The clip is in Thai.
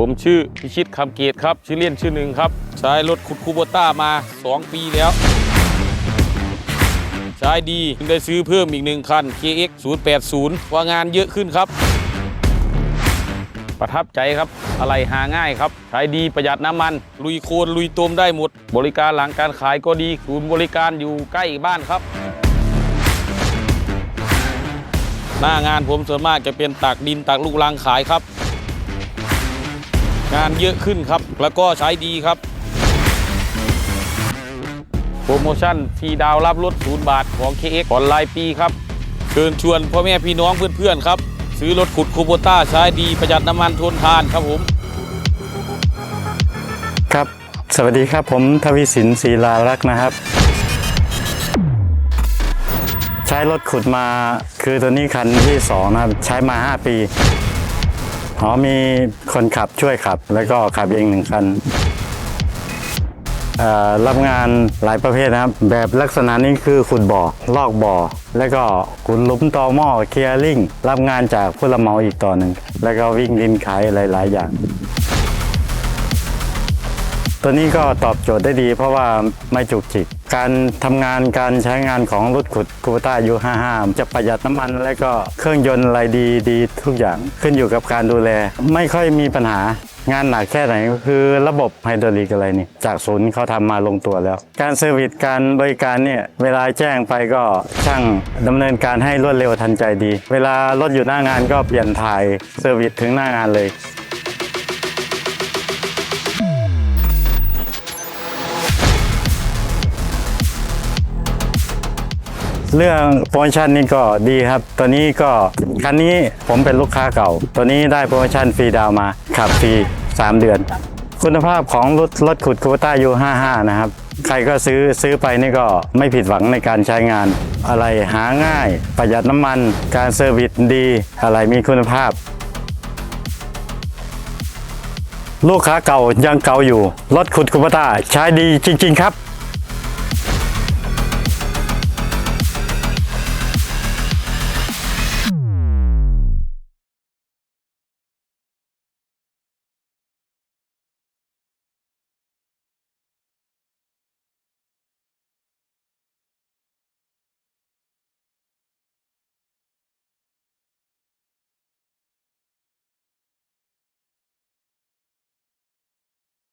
ผมชื่อพิชิตคำเกตครับ ชื่อเล่นชื่อหนึ่งครับ ใช้รถขุดคูโบต้ามา 2 ปีแล้ว ใช้ดีจึงได้ซื้อเพิ่มอีกหนึ่งคัน KX 080ว่างานเยอะขึ้นครับ ประทับใจครับ อะไรหาง่ายครับ ใช้ดีประหยัดน้ำมัน ลุยโคลนลุยตมได้หมด บริการหลังการขายก็ดีศูนย์บริการอยู่ใกล้บ้านครับหน้างานผมส่วนมากจะเป็นตักดินตักลูกรังขายครับ งานเยอะขึ้นครับ แล้วก็ใช้ดีครับ โปรโมชั่นฟรีดาวรับรถศูนย์บาทของ KX ก่อนรายปีครับ เชิญชวนพ่อแม่พี่น้องเพื่อนๆครับ ซื้อรถขุดคูโบต้าใช้ดีประหยัดน้ำมันทนทานครับผม ครับ สวัสดีครับผมทวีสินศรีลารักษ์นะครับ ใช้รถขุดมาคือตัวนี้คันที่สองนะครับ ใช้มา 5 ปี อ๋อมีคนขับช่วยขับ แล้วก็ขับเองหนึ่งคันรับงานหลายประเภทนะครับ แบบลักษณะนี้คือขุดบ่อลอกบ่อ แล้วก็ขุดลุมตอหม้อเคลียร์ลิงรับงานจากผู้รับเหมาอีกต่อหนึ่ง แล้วก็วิ่งดินขายหลาย ๆ อย่าง ตัวนี้ก็ตอบโจทย์ได้ดี เพราะว่าไม่จุกจิก การทำงานการใช้งานของรถขุดคูต้ายู55 จะประหยัดน้ำมันและก็เครื่องยนต์อะไรดีดีทุกอย่างขึ้นอยู่กับการดูแล ไม่ค่อยมีปัญหางานหนักแค่ไหนก็คือระบบไฮดรอลิกอะไรนี่ จากศูนย์เขาทำมาลงตัวแล้ว การเซอร์วิสการบริการเนี่ย เวลาแจ้งไปก็ช่างดำเนินการให้รวดเร็วทันใจดี เวลารถอยู่หน้างานก็เปลี่ยนถ่ายเซอร์วิสถึงหน้างานเลย เรื่องโปรโมชั่นนี่ก็ดีครับ ตัวนี้ก็คันนี้ผมเป็นลูกค้าเก่า ตัวนี้ได้โปรโมชั่นฟรีดาวมาขับฟรี 3 เดือน คุณภาพของรถรถขุดคูต้ายู55 นะครับ ใครก็ซื้อซื้อไปนี่ก็ไม่ผิดหวังในการใช้งาน อะไรหาง่าย ประหยัดน้ำมัน การเซอร์วิสดี อะไรมีคุณภาพลูกค้าเก่ายังเก่าอยู่ รถขุดคูต้าใช้ดีจริง ๆ ครับ